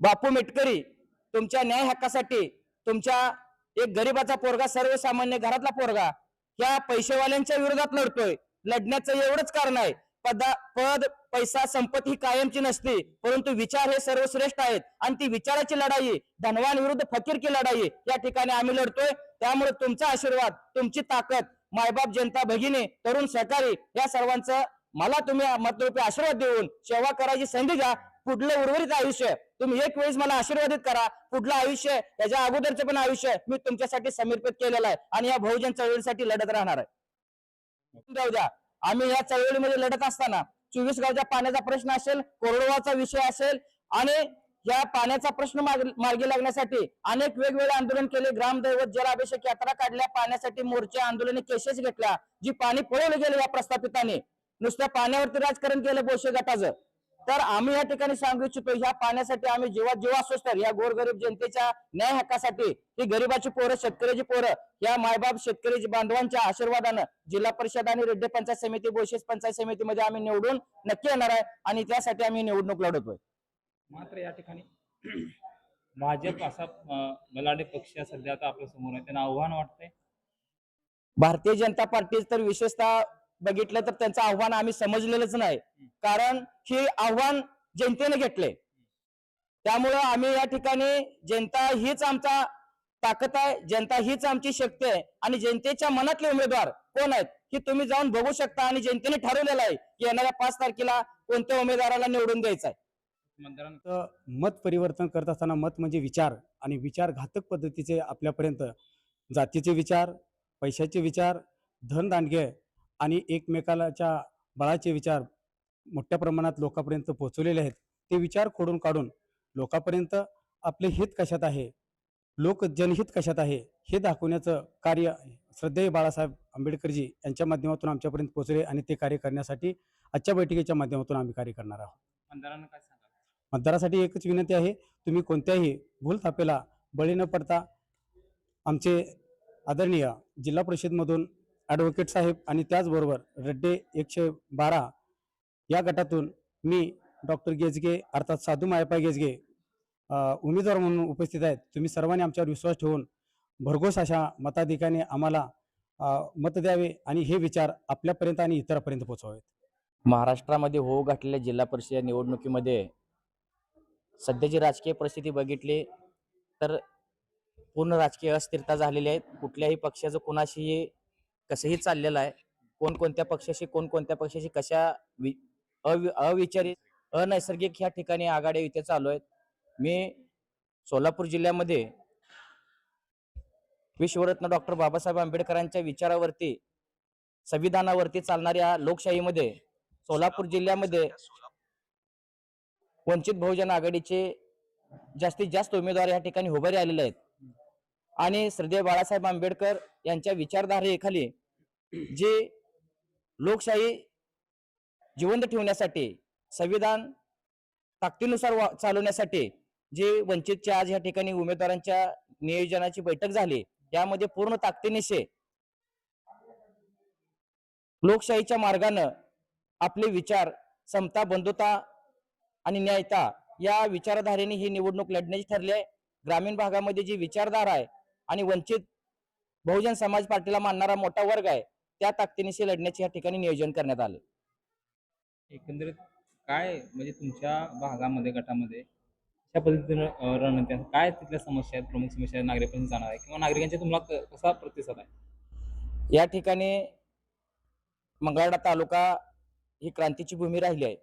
बापू मेटकरी तुमच्या न्याय हक्कासाठी तुमच्या एक गरीबाचा पोरगा सर्वसामान्य घरातला पोरगा या पैसेवाल्यांच्या विरोधात लढतोय. लढण्याचं एवढंच कारण आहे. पदा पद पैसा संपत्ती ही कायमची नसते परंतु विचार हे सर्वश्रेष्ठ आहेत. आणि ती विचाराची लढाई धनवान विरुद्ध फकीर की लढाई या ठिकाणी आम्ही लढतोय. त्यामुळे तुमचा आशीर्वाद तुमची ताकद मायबाप जनता भगिनी तरुण सहकारी या सर्वांचं मला तुम्ही मतरूपी आशीर्वाद देऊन सेवा करायची संधी द्या. पुढलं उर्वरित आयुष्य तुम्ही एक वेळेस मला आशीर्वादित करा. पुढलं आयुष्य त्याच्या अगोदरचं पण आयुष्य मी तुमच्यासाठी समर्पित केलेलं आहे. आणि या बहुजन चळवळीसाठी लढत राहणार आहे. जाऊ द्या. आम्ही या चळवळीमध्ये लढत असताना चोवीस गावच्या पाण्याचा प्रश्न असेल कोरडवाचा विषय असेल आणि या पाण्याचा प्रश्न मार्गी लागण्यासाठी अनेक वेगवेगळे आंदोलन केले. ग्रामदैवत जलाभिषेक यात्रा काढल्या. पाण्यासाठी मोर्चे आंदोलने केसेस घेतल्या. जी पाणी पळवलं गेलं या प्रस्थापितांनी. नुसत्या पाण्यावरती राजकारण केलं बोशे गटाचं. तर आम्ही या ठिकाणी सांगू इच्छितो ह्या पाण्यासाठी आम्ही जेव्हा जेव्हा तर या गोरगरीब जनतेच्या न्याय हक्कासाठी ही गरिबाची पोरं शेतकऱ्याची पोरं या मायबाप शेतकरी बांधवांच्या आशीर्वादानं जिल्हा परिषद आणि रेड्डी पंचायत समिती बोशेस पंचायत समितीमध्ये आम्ही निवडून नक्की येणार आहे आणि त्यासाठी आम्ही निवडणूक लढवतोय. मात्र या ठिकाणी भाजप असा बलाढ्य पक्ष सध्या आता आपल्यासमोर आहे. त्यांना आव्हान वाटतंय. भारतीय जनता पार्टी तर विशेषतः बघितलं तर त्यांचं आव्हान आम्ही समजलेलंच नाही. कारण हे आव्हान जनतेने घेतले त्यामुळं आम्ही या ठिकाणी जनता हीच आमचा ताकद आहे जनता हीच आमची शक्ती आहे आणि जनतेच्या मनातले उमेदवार कोण आहेत हे तुम्ही जाऊन बघू शकता आणि जनतेने ठरवलेलं आहे की येणाऱ्या पाच तारखेला कोणत्या उमेदवाराला निवडून द्यायचं आहे. मत परिवर्तन करत असताना मत म्हणजे विचार आणि विचार घातक पद्धतीचे आपल्यापर्यंत जातीचे विचार पैशाचे विचार धनदांडगे आणि एकमेकाच्या बळाचे विचार मोठ्या प्रमाणात लोकांपर्यंत पोहोचवलेले आहेत. ते विचार खोडून काढून लोकांपर्यंत आपले हित कशात आहे? लोक जनहित कशात आहे? हे दाखवण्याचं कार्य श्रद्धेय बाळासाहेब आंबेडकरजी यांच्या माध्यमातून आमच्यापर्यंत पोहोचले आणि ते कार्य करण्यासाठी आजच्या बैठकीच्या माध्यमातून आम्ही कार्य करणार आहोत. मतदारासाठी एकच विनंती आहे तुम्ही कोणत्याही भूलथापेला बळी न पडता आमचे आदरणीय जिल्हा परिषदमधून ॲडव्होकेट साहेब आणि त्याचबरोबर रड्डे एकशे बारा या गटातून मी डॉक्टर गेजगे अर्थात साधू मायपा गेजगे उमेदवार म्हणून उपस्थित आहेत. तुम्ही सर्वांनी आमच्यावर विश्वास ठेवून भरघोस अशा मताधिकाने आम्हाला मत द्यावे आणि हे विचार आपल्यापर्यंत आणि इतरांपर्यंत पोहोचवावेत महाराष्ट्रामध्ये होऊ घातलेल्या जिल्हा परिषद निवडणुकीमध्ये सध्याची राजकीय परिस्थिती बघितली तर पूर्ण राजकीय अस्थिरता झालेली आहे. कुठल्याही पक्षाचं कोणाशीही कसंही चाललेलं आहे. कोण कोणत्या पक्षाशी कोण कोणत्या पक्षाशी कशा वि अवि अविचारित अनैसर्गिक ह्या ठिकाणी आघाड्या इथे चालू आहेत. मी सोलापूर जिल्ह्यामध्ये विश्वरत्न डॉक्टर बाबासाहेब आंबेडकरांच्या विचारावरती संविधानावरती चालणाऱ्या लोकशाहीमध्ये सोलापूर जिल्ह्यामध्ये वंचित बहुजन आघाडीचे जास्तीत जास्त उमेदवार या ठिकाणी उभारी आलेले आहेत. आणि श्रद्धेय बाळासाहेब आंबेडकर यांच्या विचारधारेखाली जे लोकशाही जिवंत ठेवण्यासाठी संविधान ताकदीनुसार चालवण्यासाठी जे वंचितचे आज या ठिकाणी उमेदवारांच्या नियोजनाची बैठक झाली त्यामध्ये पूर्ण ताकदीनिशे लोकशाहीच्या मार्गानं आपले विचार समता बंधुता आणि न्यायता या विचारधारेने ही निवडणूक लढण्याची ठरली आहे. ग्रामीण भागामध्ये जी विचारधारा आहे आणि वंचित बहुजन समाज पार्टीला मानणारा मोठा वर्ग आहे त्या ताकदीनिशी लढण्याचे या ठिकाणी नियोजन करण्यात आले एकंदरीत काय म्हणजे तुमच्या भागामध्ये गटामध्ये अशा पद्धतीनं रणनीती? काय तिथल्या समस्या आहेत प्रमुख समस्या नागरिकांपर्यंत जाणार आहे किंवा नागरिकांच्या तुम्हाला कसा प्रतिसाद आहे या ठिकाणी मंगळवेढा तालुका ही क्रांतीची भूमी राहिली आहे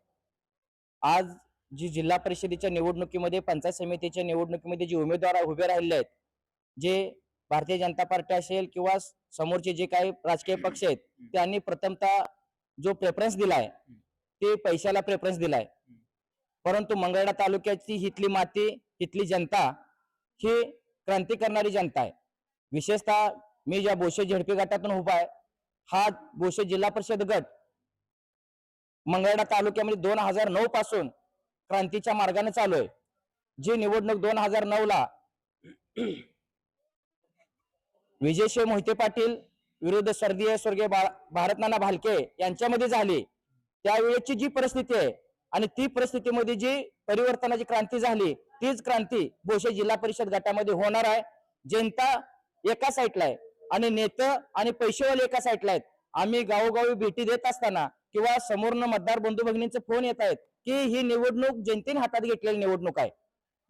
आज जी जिल्हा परिषदेच्या निवडणुकीमध्ये पंचायत समितीच्या निवडणुकीमध्ये जे उमेदवार उभे राहिले आहेत जे भारतीय जनता पार्टी असेल किंवा समोरचे जे काही राजकीय पक्ष आहेत त्यांनी प्रथमतः जो प्रेफरन्स दिलाय ते पैशाला प्रेफरन्स दिलाय. परंतु मंगळवेढा तालुक्याची हिथली माती हिथली जनता ही क्रांती करणारी जनता आहे. विशेषतः मी ज्या बोशे झेडपी गटातून उभा आहे हा बोशे जिल्हा परिषद गट मंगळडा तालुक्यामध्ये दोन हजार नऊ पासून क्रांतीच्या मार्गाने चालू आहे. जी निवडणूक दोन हजार नऊ ला विजयशिव मोहिते पाटील विरुद्ध स्वर्गीय स्वर्गीय बा- भारतनाना भालके यांच्यामध्ये झाली. त्यावेळेची जी परिस्थिती आहे आणि ती परिस्थितीमध्ये जी परिवर्तनाची क्रांती झाली तीच क्रांती भोसे जिल्हा परिषद गटामध्ये होणार आहे. जनता एका साईडला आहे आणि नेतं आणि पैसेवाले एका साईडला आहेत. आम्ही गावोगावी भेटी देत असताना किंवा समोरनं मतदार बंधू भगिनींचे फोन येत आहेत की ही निवडणूक जनतेने हातात घेतलेली निवडणूक आहे.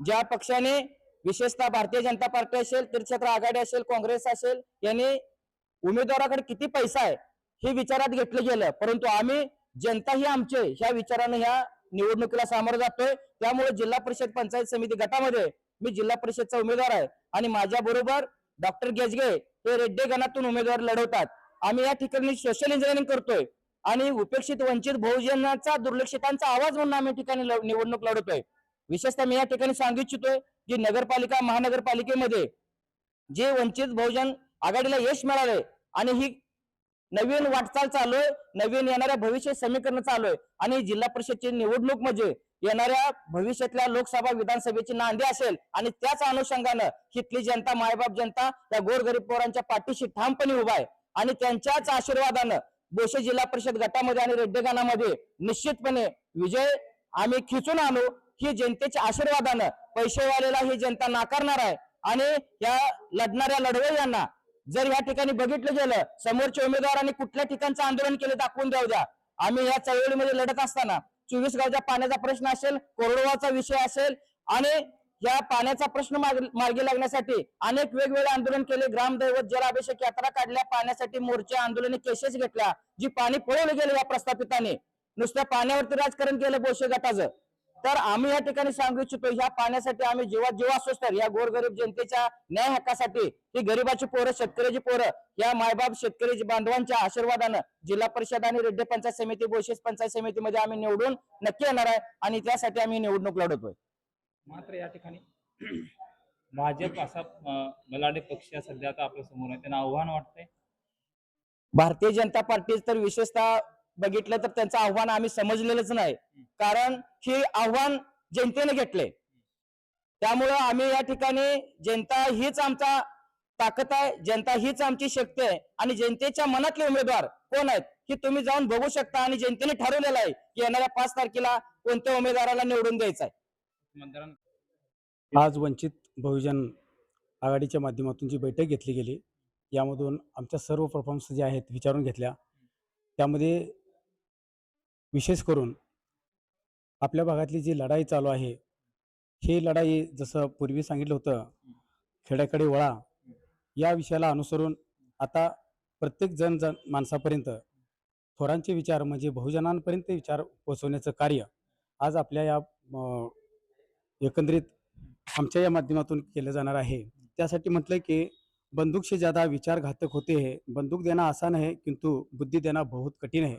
ज्या पक्षाने विशेषतः भारतीय जनता पार्टी असेल तीर्थक्षेत्र आघाडी असेल काँग्रेस असेल यांनी उमेदवाराकडे किती पैसा आहे हे विचारात घेतलं गेलं. परंतु आम्ही जनता ही आमचे ह्या विचारानं ह्या निवडणुकीला सामोरं जातोय. त्यामुळे जिल्हा परिषद पंचायत समिती गटामध्ये मी जिल्हा परिषदचा उमेदवार आहे. आणि माझ्या बरोबर डॉक्टर गेजगे हे रेड्डे गणातून उमेदवार लढवतात. आम्ही या ठिकाणी सोशल इंजिनिअरिंग करतोय. आणि उपेक्षित वंचित बहुजनाचा दुर्लक्षितांचा आवाज म्हणून आम्ही ठिकाणी निवडणूक लढवतोय. विशेषतः मी या ठिकाणी सांगू इच्छितोय जी नगरपालिका महानगरपालिकेमध्ये जे वंचित बहुजन आघाडीला यश मिळाले आणि ही नवीन वाटचाल चालू आहे नवीन येणाऱ्या भविष्य समीकरण चालू आहे आणि जिल्हा परिषदची निवडणूक म्हणजे येणाऱ्या भविष्यातल्या लोकसभा विधानसभेची नांदी असेल आणि त्याच अनुषंगानं हिथली जनता मायबाप जनता त्या गोरगरीब पोरांच्या पाठीशी ठामपणे उभा आहे आणि त्यांच्याच आशीर्वादानं बोशे जिल्हा परिषद गटामध्ये आणि रेड्डेगानामध्ये निश्चितपणे विजय आम्ही खिचून आणू ही जनतेच्या आशीर्वादानं पैसेवालेला ही जनता नाकारणार आहे. आणि या लढणाऱ्या लढवई यांना जर या ठिकाणी बघितलं गेलं समोरच्या उमेदवारांनी कुठल्या ठिकाणचं आंदोलन केलं दाखवून द्या द्या. आम्ही या चळवळीमध्ये लढत असताना चोवीस गावच्या पाण्याचा प्रश्न असेल कोरडवाचा विषय असेल आणि या पाण्याचा प्रश्न मार्गी लागण्यासाठी अनेक वेगवेगळे आंदोलन केले. ग्रामदैवत जलाभिषेक यात्रा काढल्या पाण्यासाठी मोर्चे आंदोलने केसेस घेतल्या जी पाणी पळवलं गेलं या प्रस्थापिताने. नुसत्या पाण्यावरती राजकारण केलं बोशे गटाचं. तर आम्ही या ठिकाणी सांगू इच्छितो ह्या पाण्यासाठी आम्ही जेव्हा जेव्हा असोच तर या गोरगरीब जनतेच्या न्याय हक्कासाठी ही गरिबाची पोरं शेतकऱ्याची पोरं या मायबाप शेतकरी बांधवांच्या आशीर्वादानं जिल्हा परिषद आणि रेड्डी पंचायत समिती बोशेस पंचायत समितीमध्ये आम्ही निवडून नक्की येणार आहे आणि त्यासाठी आम्ही निवडणूक लढवतोय. मात्र या ठिकाणी भाजप असा बलाढ्य पक्ष सध्या आता आपल्यासमोर आहे. त्यांना आव्हान वाटतंय. भारतीय जनता पार्टी तर विशेषतः बघितलं तर त्यांचं आव्हान आम्ही समजलेलंच नाही. कारण हे आव्हान जनतेने घेतले. त्यामुळं आम्ही या ठिकाणी जनता हीच आमचा ताकद आहे जनता हीच आमची शक्ती आहे आणि जनतेच्या मनातले उमेदवार कोण आहेत की तुम्ही जाऊन बघू शकता आणि जनतेने ठरवलेलं आहे की येणाऱ्या पाच तारखेला कोणत्या उमेदवाराला निवडून द्यायचं आहे. आज वंचित बहुजन आघाडीच्या माध्यमातून जी बैठक घेतली गेली यामधून आमच्या सर्व परफॉर्मन्स जे आहेत विचारून घेतल्या. त्यामध्ये विशेष करून आपल्या भागातली जी लढाई चालू आहे ही लढाई जसं पूर्वी सांगितलं होतं खेड्याकडे वळा या विषयाला अनुसरून आता प्रत्येक जण जण माणसापर्यंत थोरांचे विचार म्हणजे बहुजनांपर्यंत विचार पोचवण्याचं कार्य आज आपल्या या एकंदरीत आमच्या या माध्यमातून केलं जाणार आहे. त्यासाठी म्हटलं की बंदूक से ज़्यादा विचार घातक होते हे बंदूक देना आसान है किंतु बुद्धी देना बहुत कठीण आहे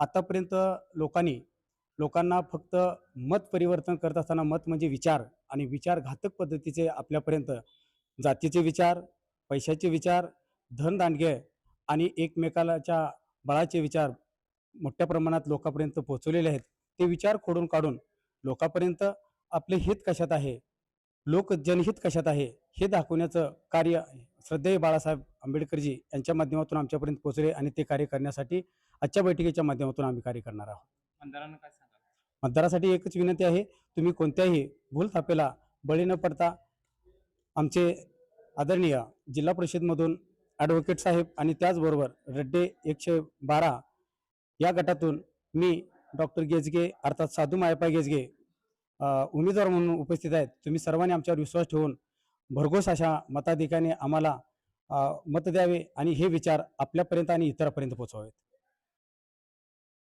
आतापर्यंत लोकांनी लोकांना फक्त मत परिवर्तन करत असताना मत म्हणजे विचार आणि विचार घातक पद्धतीचे आपल्यापर्यंत जातीचे विचार पैशाचे विचार धनदांडगे आणि एकमेकाच्या बळाचे विचार मोठ्या प्रमाणात लोकांपर्यंत पोहोचवलेले आहेत. ते विचार खोडून काढून लोकांपर्यंत आपले हित कशात आहे? लोक जनहित कशात आहे? हे दाखवण्याचं कार्य श्रद्धेय बाळासाहेब आंबेडकरजी यांच्या माध्यमातून आमच्यापर्यंत पोहोचले आणि ते कार्य करण्यासाठी आजच्या बैठकीच्या माध्यमातून आम्ही कार्य करणार आहोत. काय मतदारासाठी एकच विनंती आहे तुम्ही कोणत्याही भूलथापेला बळी न पडता आमचे आदरणीय जिल्हा परिषदमधून ॲडव्होकेट साहेब आणि त्याचबरोबर रड्डे एकशे बारा या गटातून मी डॉक्टर गेजगे अर्थात साधू मायपा गेजगे उमेदवार म्हणून उपस्थित आहेत. तुम्ही सर्वांनी आमच्यावर विश्वास ठेवून भरघोस अशा मताधिकाने आम्हाला मत द्यावे आणि हे विचार आपल्यापर्यंत आणि इतरांपर्यंत पोहोचवावेत.